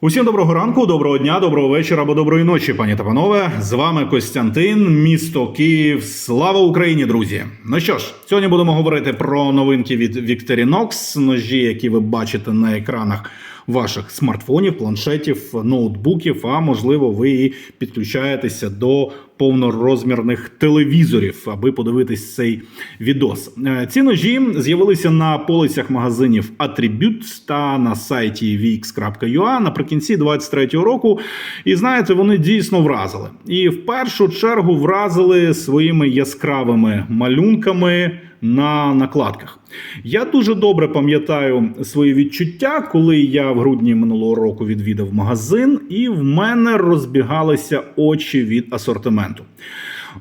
Усім доброго ранку, доброго дня, доброго вечора або доброї ночі, пані та панове. З вами Костянтин, місто Київ. Слава Україні, друзі! Ну що ж, сьогодні будемо говорити про новинки від Victorinox, ножі, які ви бачите на екранах ваших смартфонів, планшетів, ноутбуків. А можливо, ви і підключаєтеся до повнорозмірних телевізорів, аби подивитись цей відос. Е, Ці ножі з'явилися на полицях магазинів Attribute та на сайті vx.ua наприкінці 23-го року. І знаєте, вони дійсно вразили. І в першу чергу вразили своїми яскравими малюнками на накладках. Я дуже добре пам'ятаю свої відчуття, коли я в грудні минулого року відвідав магазин, і в мене розбігалися очі від асортименту.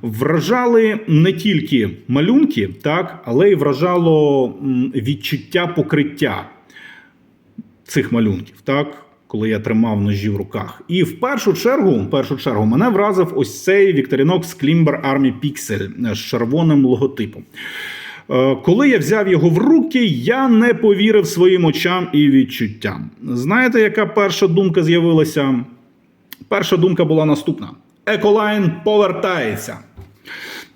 Вражали не тільки малюнки, так, але й вражало відчуття покриття цих малюнків, так. Коли я тримав ножі в руках, і в першу чергу, в першу чергу, мене вразив ось цей Victorinox Climber Army Pixel з червоним логотипом. Е, Коли я взяв його в руки, я не повірив своїм очам і відчуттям. Знаєте, яка перша думка з'явилася? Перша думка була наступна: Еколайн повертається.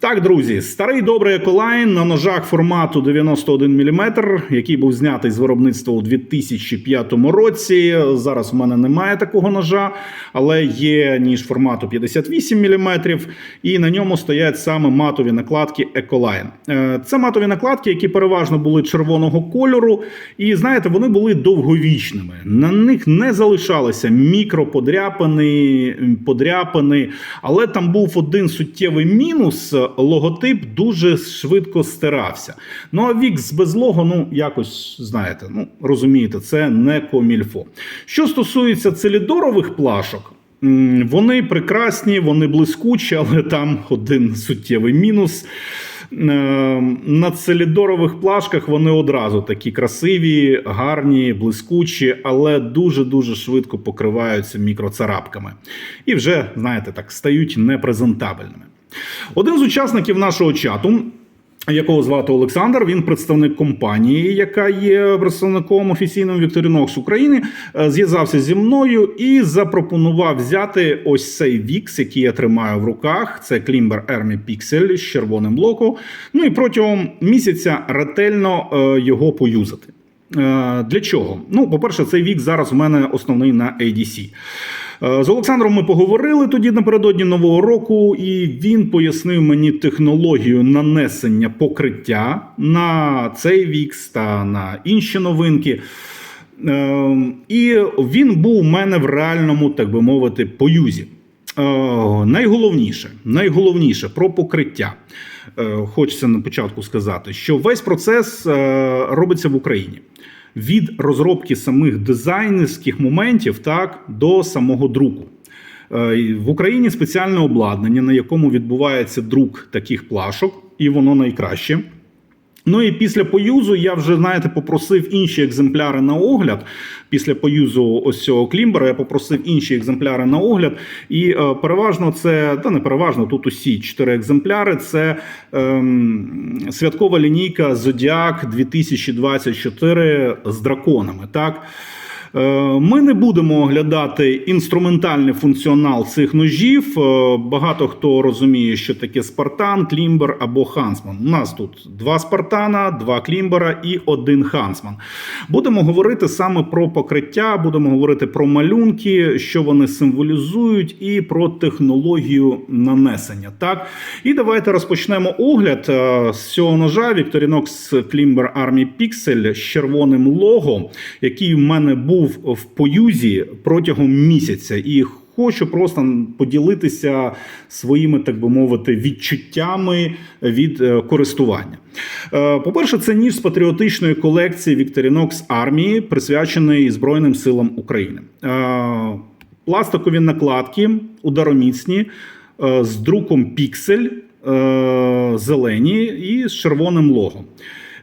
Так, друзі, старий добрий еколайн на ножах формату 91 мм, який був знятий з виробництва у 2005 році. Зараз у мене немає такого ножа, але є ніж формату 58 мм, і на ньому стоять саме матові накладки Ecoline. Е, Це матові накладки, які переважно були червоного кольору, і знаєте, вони були довговічними. На них не залишалися мікроподряпини, подряпини, але там був один суттєвий мінус. Логотип дуже швидко стирався. Ну а Вікс без лого, ну якось знаєте, ну розумієте, це не комільфо. Що стосується целідорових плашок. Вони прекрасні, вони блискучі, але там один суттєвий мінус. Е, На целідорових плашках вони одразу такі красиві, гарні, блискучі, але дуже-дуже швидко покриваються мікроцарапками. І вже, знаєте, так стають непрезентабельними. Один з учасників нашого чату. Якого звати Олександр, він представник компанії, яка є представником офіційним Victorinox України, е, зв'язався зі мною і запропонував взяти ось цей Vix, який я тримаю в руках. Це Climber Army Pixel з червоним локо. Ну і протягом місяця ретельно е, його поюзати. Е, Для чого? Ну, по-перше, цей вік зараз у мене основний на ADC. Е, З Олександром ми поговорили тоді напередодні нового року, і він пояснив мені технологію нанесення покриття на цей вікс та на інші новинки. Е, І він був у мене в реальному, так би мовити, поюзі. Е, Найголовніше, найголовніше про покриття. Е, Хочеться на початку сказати, що весь процес е, робиться в Україні. Від розробки самих дизайнерських моментів так до самого друку. В Україні спеціальне обладнання, на якому відбувається друк таких плашок, і воно найкраще. Ну і після поюзу я вже, знаєте, попросив інші екземпляри на огляд. Після поюзу ось цього клімбера я попросив інші екземпляри на огляд. І е, переважно це, та не переважно, тут усі чотири екземпляри. Це е, святкова лінійка Зодіак 2024 з драконами. Так. Е, Ми не будемо оглядати інструментальний функціонал цих ножів. Е, Багато хто розуміє, що таке Спартан, Клімбер або Хансман. У нас тут два Спартана, два Клімбера і один Хансман. Будемо говорити саме про покриття, будемо говорити про малюнки, що вони символізують, і про технологію нанесення. Так, і давайте розпочнемо огляд е, з цього ножа Victorinox Climber Army Pixel з червоним лого, який в мене був в поюзі протягом місяця. І Хочу просто поділитися своїми, так би мовити, відчуттями від е, користування. Е, По-перше, це ніж з патріотичної колекції Victorinox армії, присвячений Збройним силам України. Е, Пластикові накладки удароміцні з друком піксель зелені і з червоним логом.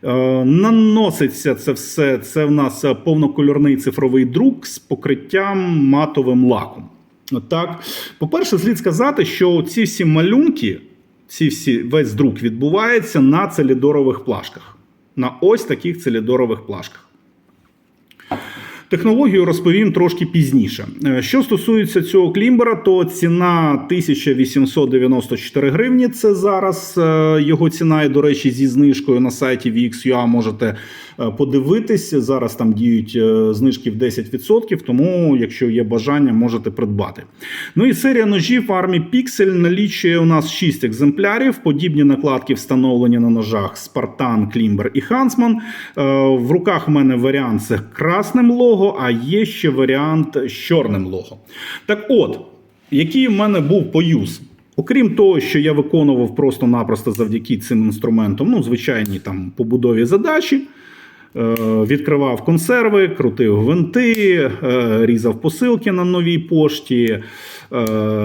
Е, Наноситься це все. Це в нас повнокольорний цифровий друк з покриттям матовим лаком. Так, по-перше, слід сказати, що ці всі малюнки, ці всі весь друк відбувається на целідорових плашках. На ось таких целідорових плашках. Технологію розповім трошки пізніше. Е, Що стосується цього клімбера, то ціна 1894 гривні. Це зараз е, його ціна, і, до речі, зі знижкою на сайті VXUA можете подивитись. Зараз там діють е, знижки в 10%, тому, якщо є бажання, можете придбати. Ну і серія ножів армії Pixel налічує у нас 6 екземплярів. Подібні накладки встановлені на ножах Spartan, Кlimber і Huntsman. Е, В руках в мене варіант з красним лого, а є ще варіант з чорним лого. Так от, який в мене був поюз? Окрім того, що я виконував просто-напросто завдяки цим інструментам, ну, звичайні там побудові задачі. Е, Відкривав консерви, крутив гвинти, е, різав посилки на новій пошті, е,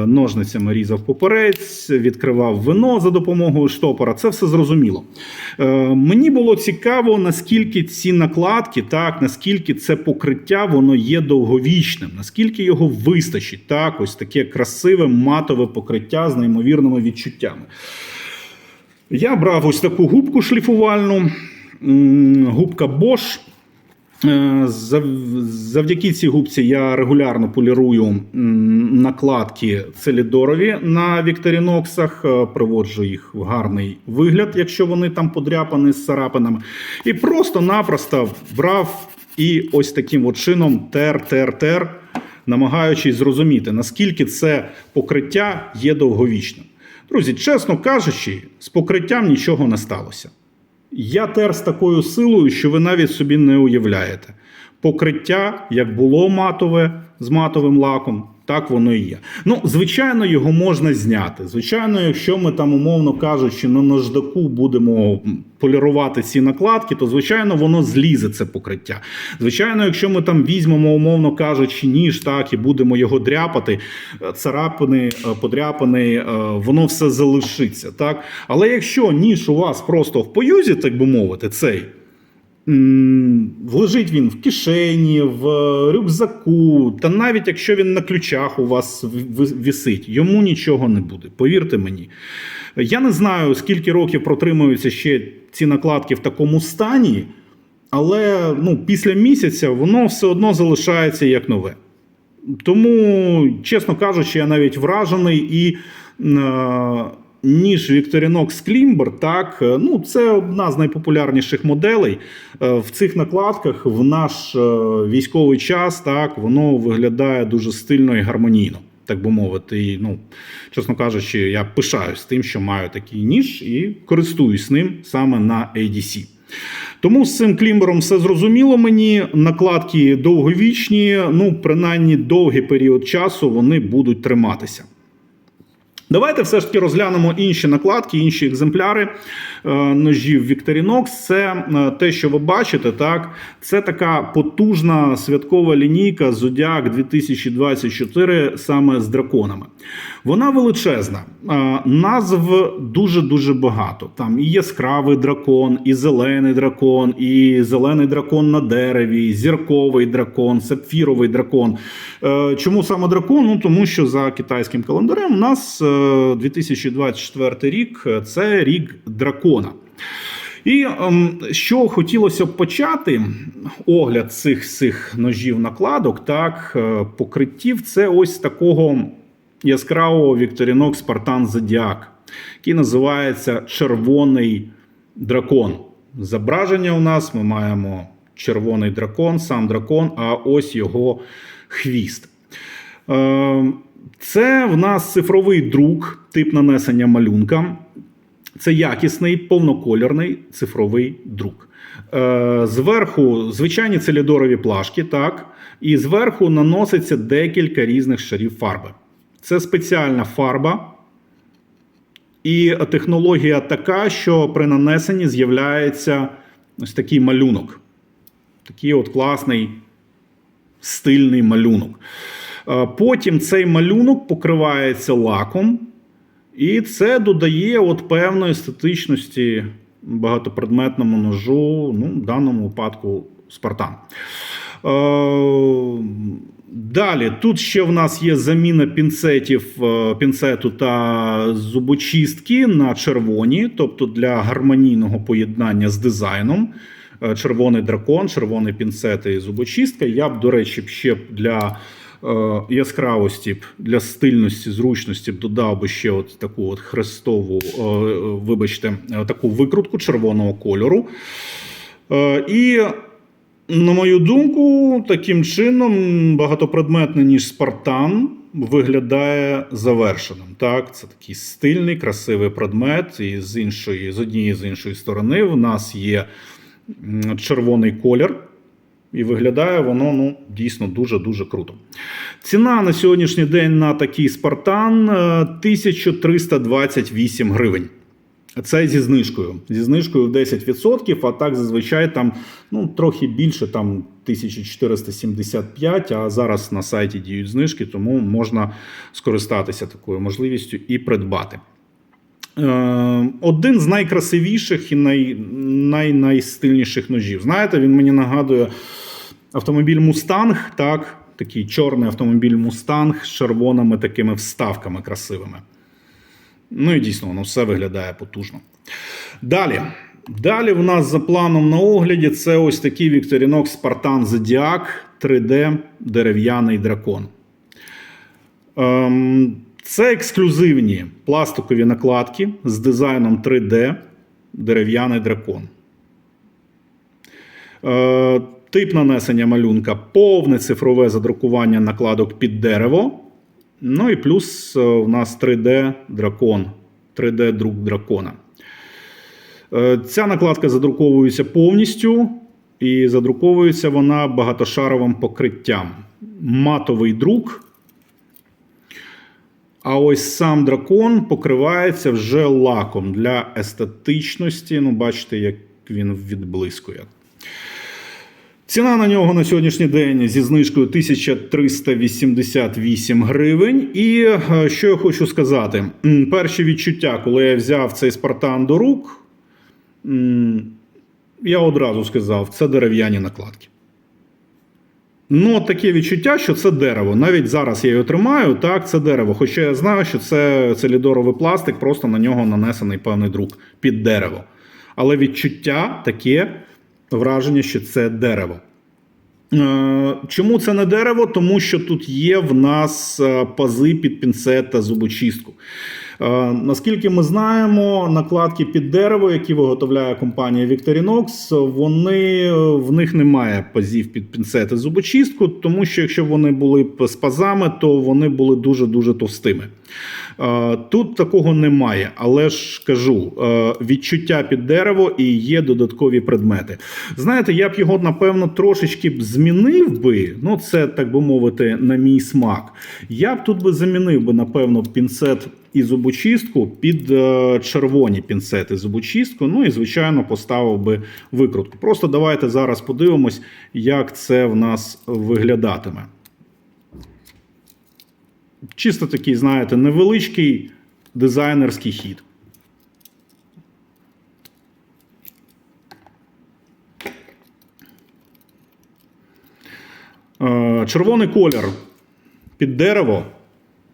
ножницями різав поперець, відкривав вино за допомогою штопора. Це все зрозуміло. Мені було цікаво, наскільки ці накладки, так, наскільки це покриття воно є довговічним, наскільки його вистачить. Так, ось таке красиве матове покриття з неймовірними відчуттями. Я брав ось таку губку шліфувальну, губка Bosch. Е, Завдяки цій губці я регулярно полірую накладки целідорові на вікторіноксах, е, приводжу їх в гарний вигляд, якщо вони там подряпані з царапинами. І просто-напросто брав і ось таким от чином тер-тер-тер, намагаючись зрозуміти, наскільки це покриття є довговічним. Друзі, чесно кажучи, з покриттям нічого не сталося. Я тер з такою силою, що ви навіть собі не уявляєте. Покриття, як було матове з матовим лаком, так воно і є. Ну, звичайно, його можна зняти. Звичайно, якщо ми там, умовно кажучи, на наждаку будемо полірувати ці накладки, то звичайно воно злізе це покриття. Звичайно, якщо ми там візьмемо, умовно кажучи, ніж так і будемо його дряпати, е, царапини, е, подряпини, е, воно все залишиться. Так? Але якщо ніж у вас просто в поюзі, так би мовити, цей. Лежить він в кишені, в рюкзаку, та навіть якщо він на ключах у вас висить, йому нічого не буде. Повірте мені. Я не знаю, скільки років протримуються ще ці накладки в такому стані, але ну, після місяця воно все одно залишається як нове. Тому, чесно кажучи, я навіть вражений і. е, Ніж Victorinox Climber, так, е, ну це одна з найпопулярніших моделей. Е, В цих накладках в наш е, військовий час так, воно виглядає дуже стильно і гармонійно, так би мовити. І, ну, чесно кажучи, я пишаюсь тим, що маю такий ніж і користуюсь ним саме на ADC. Тому з цим клімбером все зрозуміло мені. Накладки довговічні, ну, принаймні довгий період часу вони будуть триматися. Давайте все ж таки розглянемо інші накладки, інші екземпляри е, ножів Victorinox. Це е, те, що ви бачите, так це така потужна святкова лінійка Zodiac 2024 саме з драконами. Вона величезна. Е, Назв дуже дуже багато. Там і яскравий дракон, і зелений дракон, і зелений дракон на дереві, і зірковий дракон, сапфіровий дракон. Чому саме дракон? Ну тому що за китайським календарем у нас 2024 рік е, це рік дракона. І ем, що хотілося б почати, огляд цих цих ножів накладок, так, е, покриттів, це ось такого яскравого Victorinox Spartan Zodiac, який називається Червоний дракон. Зображення у нас ми маємо червоний дракон, сам дракон, а ось його хвіст. Це в нас цифровий друк, тип нанесення малюнка. Це якісний повнокольорний цифровий друк. Е, Зверху звичайні целідорові плашки, так, і зверху наноситься декілька різних шарів фарби. Це спеціальна фарба. І технологія така, що при нанесенні з'являється ось такий малюнок. Такий от класний стильний малюнок. Е, Потім цей малюнок покривається лаком, і це додає от певної естетичності багатопредметному ножу, ну, в даному випадку Спартан. Е, Далі, тут ще в нас є заміна пінцетів, е, пінцету та зубочистки на червоні, тобто для гармонійного поєднання з дизайном. червоний дракон, червоний пінцет і зубочистка. Я б, до речі, ще для яскравості, б, для стильності, зручності б додав би ще от таку от хрестову, е, е, вибачте, е, таку викрутку червоного кольору. Е, І на мою думку, таким чином багатопредметний ніж Спартан виглядає завершеним. Так, це такий стильний, красивий предмет. І з іншої, з однієї з іншої сторони, в нас є червоний колір. І виглядає воно ну, дійсно дуже-дуже круто. Ціна на сьогоднішній день на такий Спартан е, 1328 гривень. Це зі знижкою. Зі знижкою в 10%, а так зазвичай там ну, трохи більше, там 1475, а зараз на сайті діють знижки, тому можна скористатися такою можливістю і придбати. Е, Один з найкрасивіших і най, най, найстильніших ножів. Знаєте, він мені нагадує автомобіль Мустанг, так, такий чорний автомобіль Мустанг з червоними такими вставками красивими. Ну і дійсно, воно все виглядає потужно. Далі. Далі в нас за планом на огляді це ось такий Victorinox Spartan Zodiac 3D дерев'яний дракон. Ем, це ексклюзивні пластикові накладки з дизайном 3D дерев'яний дракон. Е, тип нанесення малюнка повне цифрове задрукування накладок під дерево. Ну і плюс е, у нас 3D дракон, 3D друк дракона. Е, Ця накладка задруковується повністю, і задруковується вона багатошаровим покриттям. Матовий друк. А ось сам дракон покривається вже лаком для естетичності. Ну, бачите, як він відблискує. Ціна на нього на сьогоднішній день зі знижкою 1388 гривень. І е, що я хочу сказати: перші відчуття, коли я взяв цей спартан до рук, я одразу сказав, це дерев'яні накладки. Ну, таке відчуття, що це дерево. Навіть зараз я його тримаю, так, це дерево. Хоча я знаю, що це, це лідоровий пластик, просто на нього нанесений певний друк під дерево. Але відчуття таке враження, що це дерево. Е, Чому це не дерево? Тому що тут є в нас е, пази під пінцет та зубочистку. Е, Наскільки ми знаємо, накладки під дерево, які виготовляє компанія Victorinox, вони в них немає пазів під пінцет і зубочистку, тому що якщо вони були б з пазами, то вони були дуже дуже товстими. Е, Тут такого немає, але ж кажу, е, відчуття під дерево і є додаткові предмети. Знаєте, я б його напевно трошечки б змінив би. Ну, це так би мовити, на мій смак. Я б тут би замінив би, напевно, пінцет і зубочистку під е, червоні пінцети зубочистку. Ну і звичайно поставив би викрутку. Просто давайте зараз подивимось, як це в нас виглядатиме. Чисто такий, знаєте, невеличкий дизайнерський хід. Е, Червоний колір під дерево.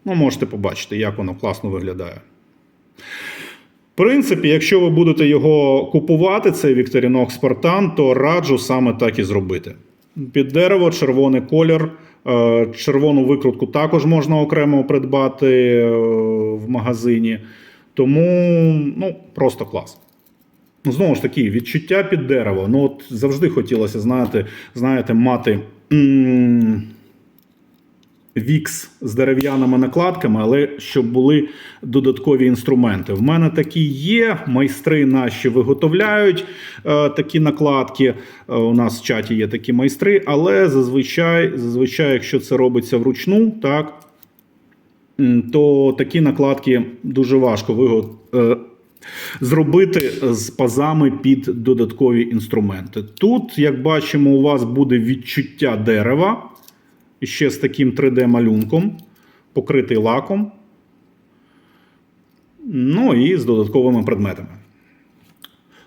Ну, можете побачити, як воно класно виглядає. В принципі, якщо ви будете його купувати, цей Victorinox Spartan, то раджу саме так і зробити. Під дерево, червоний колір. Е, Червону викрутку також можна окремо придбати е, в магазині. Тому ну, просто клас. Ну, знову ж таки, відчуття під дерево. Ну, от завжди хотілося, знаєте, знаєте мати. Вікс з дерев'яними накладками, але щоб були додаткові інструменти. В мене такі є. Майстри наші виготовляють е, такі накладки. Е, у нас в чаті є такі майстри, але зазвичай, зазвичай, якщо це робиться вручну, так, то такі накладки дуже важко виго... е, зробити з пазами під додаткові інструменти. Тут, як бачимо, у вас буде відчуття дерева. І ще з таким 3D-малюнком, покритий лаком. Ну і з додатковими предметами.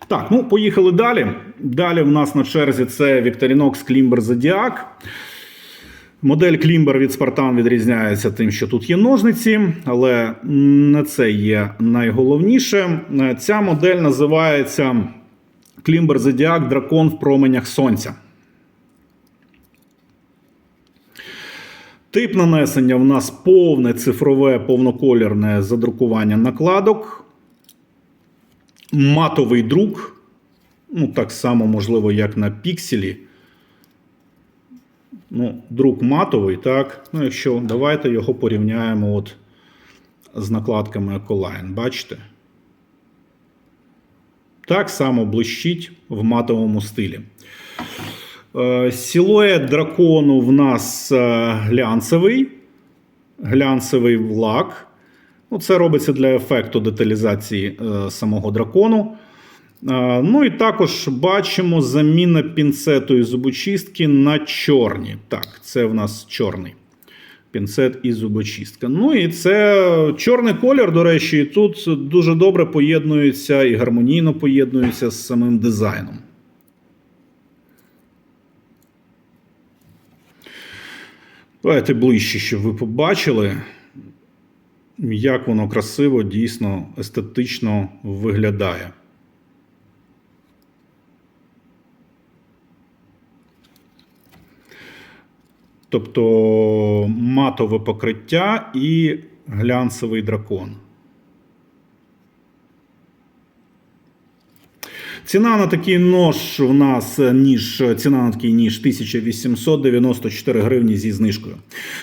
Так, ну поїхали далі. Далі в нас на черзі це Climber Zodiac. Модель Climber від Spartan відрізняється тим, що тут є ножниці, але не це є найголовніше. Ця модель називається Клімбер Зодіак, дракон в променях сонця. Тип нанесення в нас повне цифрове повноколірне задрукування накладок. Матовий друк. Ну, так само, можливо, як на пікселі. Ну, друк матовий, так. Ну, якщо давайте його порівняємо от з накладками Ecoline. Бачите? Так само блищить в матовому стилі. Е, Силует дракону в нас е, глянцевий, глянцевий лак. Ну, це робиться для ефекту деталізації е, самого дракону. Ну і також бачимо заміна пінцету і зубочистки на чорні. Так, це в нас чорний пінцет і зубочистка. Ну і це чорний колір, до речі, і тут дуже добре поєднується і гармонійно поєднується з самим дизайном. Давайте ближче, щоб ви побачили, як воно красиво, дійсно естетично виглядає. Тобто матове покриття і глянцевий дракон. Ціна на такий нож у нас е, ніж ціна на такий ніж 1894 гривні зі знижкою.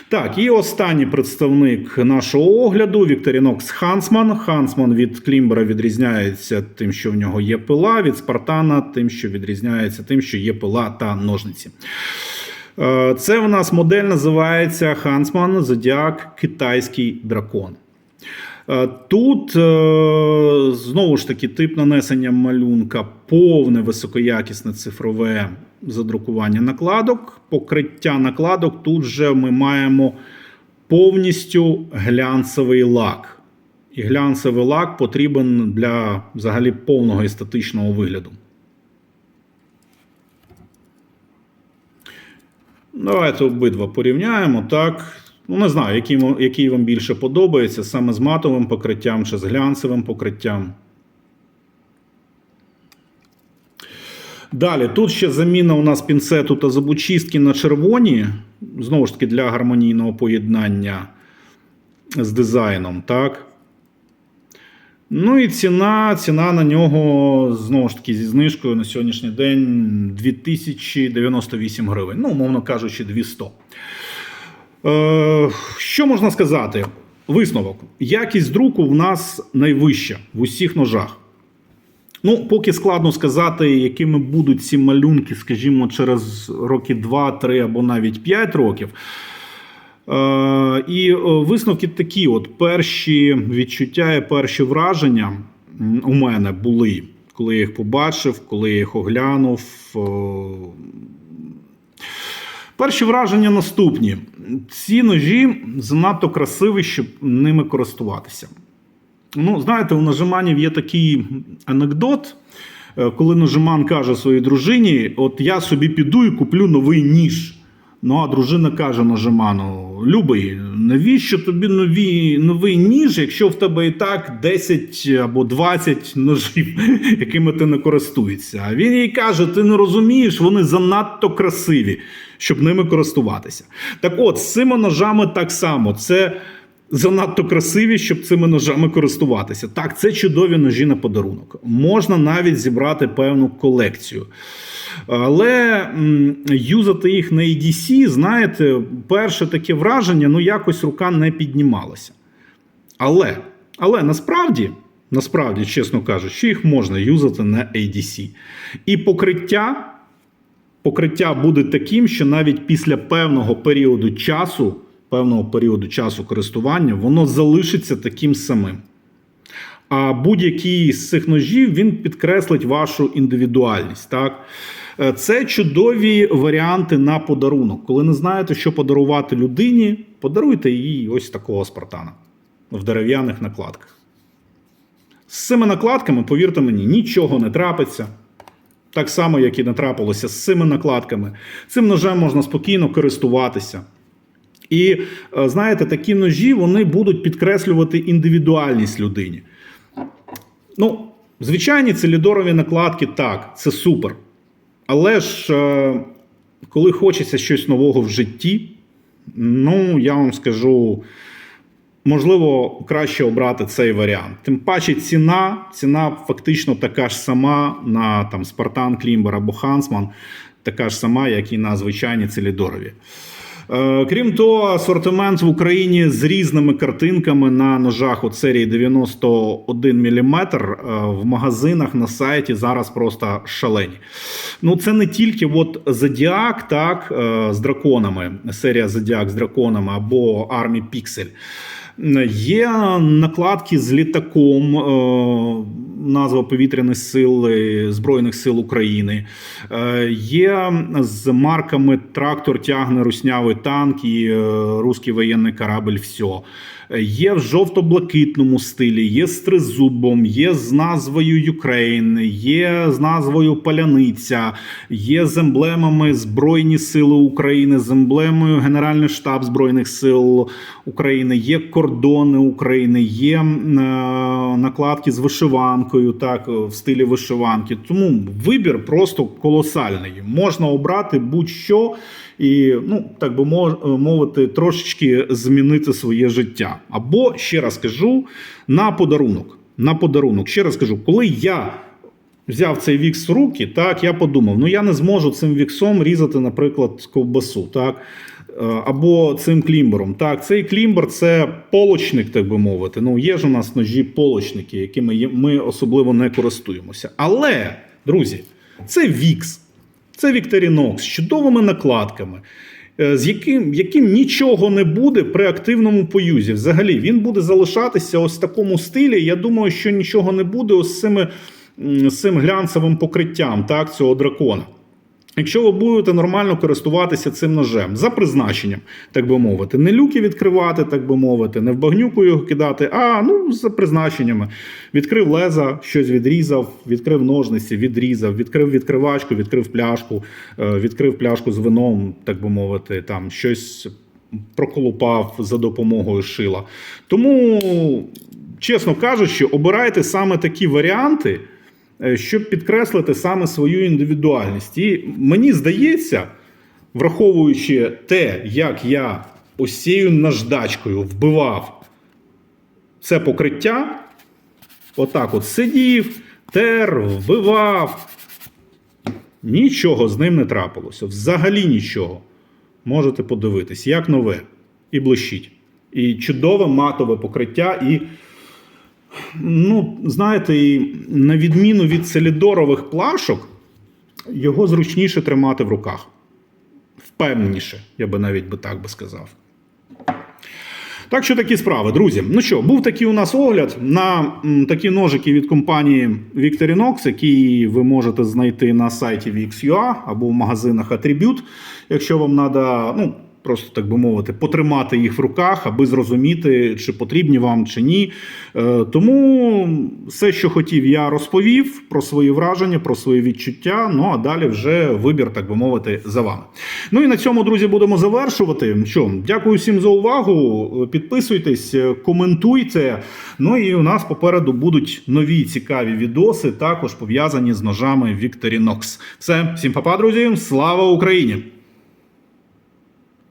Так, і останній представник нашого огляду Victorinox Huntsman. Huntsman від Клімбера відрізняється тим, що в нього є пила, від Спартана, тим, що відрізняється тим, що є пила та ножниці. Е, Це в нас модель називається Huntsman Zodiac Китайський дракон. Е, Тут е, знову ж таки тип нанесення малюнка, повне високоякісне цифрове задрукування накладок. Покриття накладок тут же ми маємо повністю глянцевий лак. І глянцевий лак потрібен для взагалі повного естетичного вигляду. Давайте обидва порівняємо. Так. Ну, не знаю, який, який вам більше подобається, саме з матовим покриттям чи з глянцевим покриттям. Далі, тут ще заміна у нас пінцету та зубочистки на червоні. Знову ж таки, для гармонійного поєднання з дизайном. Так. Ну і ціна, ціна на нього, знову ж таки, зі знижкою на сьогоднішній день 2098 гривень. Ну, умовно кажучи, 200. Е, що можна сказати? Висновок. Якість друку в нас найвища в усіх ножах. Ну, поки складно сказати, якими будуть ці малюнки, скажімо, через роки 2, 3 або навіть 5 років. Е, і е, висновки такі: от перші відчуття і перші враження у мене були, коли я їх побачив, коли я їх оглянув. Перші враження наступні: ці ножі занадто красиві, щоб ними користуватися. Ну, знаєте, у нажиманів є такий анекдот, е, коли нажиман каже своїй дружині: От я собі піду і куплю новий ніж. Ну, а дружина каже нажиману: Любий, навіщо тобі нові, новий ніж, якщо в тебе і так 10 або 20 ножів, якими ти не користуєшся? А він їй каже: ти не розумієш, вони занадто красиві, щоб ними користуватися. Так от, з цими ножами так само. Це занадто красиві, щоб цими ножами користуватися. Так, це чудові ножі на подарунок. Можна навіть зібрати певну колекцію. Але юзати їх на EDC, знаєте, перше таке враження, ну якось рука не піднімалася. Але, але насправді, насправді, чесно кажучи, їх можна юзати на ADC. І покриття, покриття буде таким, що навіть після певного періоду часу, певного періоду часу користування, воно залишиться таким самим. А будь-який з цих ножів він підкреслить вашу індивідуальність. Так? Е, Це чудові варіанти на подарунок. Коли не знаєте, що подарувати людині, подаруйте їй ось такого спартана в дерев'яних накладках. З цими накладками, повірте мені, нічого не трапиться. Так само, як і не трапилося з цими накладками. Цим ножем можна спокійно користуватися. І е, знаєте, такі ножі вони будуть підкреслювати індивідуальність людині. Ну, Звичайні целідорові накладки, так, це супер. Але ж е, коли хочеться щось нового в житті, ну я вам скажу, можливо, краще обрати цей варіант. Тим паче, ціна, ціна фактично така ж сама на там Спартан, Клімбер або Хансман, така ж сама, як і на звичайні целідорові. Е, Крім того, асортимент в Україні з різними картинками на ножах от серії 91 мм в магазинах на сайті зараз просто шалені. Ну, це не тільки от Зодіак, так, е, з драконами, серія Зодіак з драконами або Армі Піксель. Є накладки з літаком, е, назва повітряних сил Збройних сил України. Е, Є з марками трактор тягне руснявий танк і е, руський воєнний корабль. Все. Є в жовто-блакитному стилі, є з тризубом, є з назвою Ukraine, є з назвою Паляниця, є з емблемами Збройні Сили України, з емблемою Генеральний штаб Збройних сил України, є кордони України, є е, накладки з вишиванкою, так в стилі вишиванки. Тому вибір просто колосальний. Можна обрати будь-що і, ну так би мовити, трошечки змінити своє життя. Або ще раз кажу, на подарунок. На подарунок. Ще раз кажу, коли я взяв цей вікс в руки, так я подумав: ну я не зможу цим віксом різати, наприклад, ковбасу, так. Е, Або цим клімбером. Так, цей клімбер це полочник, так би мовити. Ну, є ж у нас ножі полочники, якими ми особливо не користуємося. Але, друзі, це вікс. Це Victorinox з чудовими накладками, е, з яким, яким нічого не буде при активному поюзі. Взагалі, він буде залишатися ось в такому стилі. Я думаю, що нічого не буде ось з цими, з цим глянцевим покриттям так, цього дракона. Якщо ви будете нормально користуватися цим ножем за призначенням, так би мовити, не люки відкривати, так би мовити, не в багнюку його кидати, а ну за призначеннями. Відкрив леза, щось відрізав, відкрив ножниці, відрізав, відкрив відкривачку, відкрив пляшку, е, відкрив пляшку з вином, так би мовити, там щось проколупав за допомогою шила. Тому, чесно кажучи, обирайте саме такі варіанти щоб підкреслити саме свою індивідуальність. І мені здається, враховуючи те, як я ось цією наждачкою вбивав це покриття, отак от сидів, тер, вбивав. Нічого з ним не трапилося. Взагалі нічого. Можете подивитись, як нове, і блищить. І чудове матове покриття, і Ну, знаєте, і на відміну від селідорових плашок, його зручніше тримати в руках. Впевненіше, я би навіть би так би сказав. Так що такі справи, друзі. Ну що, був такий у нас огляд на такі ножики від компанії Victorinox, які ви можете знайти на сайті VXUA або в магазинах Attribute, якщо вам треба, ну, просто так би мовити, потримати їх в руках, аби зрозуміти, чи потрібні вам, чи ні. Е, Тому все, що хотів, я розповів про свої враження, про свої відчуття. Ну а далі вже вибір, так би мовити, за вами. Ну і на цьому, друзі, будемо завершувати. Що, дякую всім за увагу. Підписуйтесь, коментуйте. Ну і у нас попереду будуть нові цікаві відоси, також пов'язані з ножами Victorinox. Все, всім па-па, друзі! Слава Україні!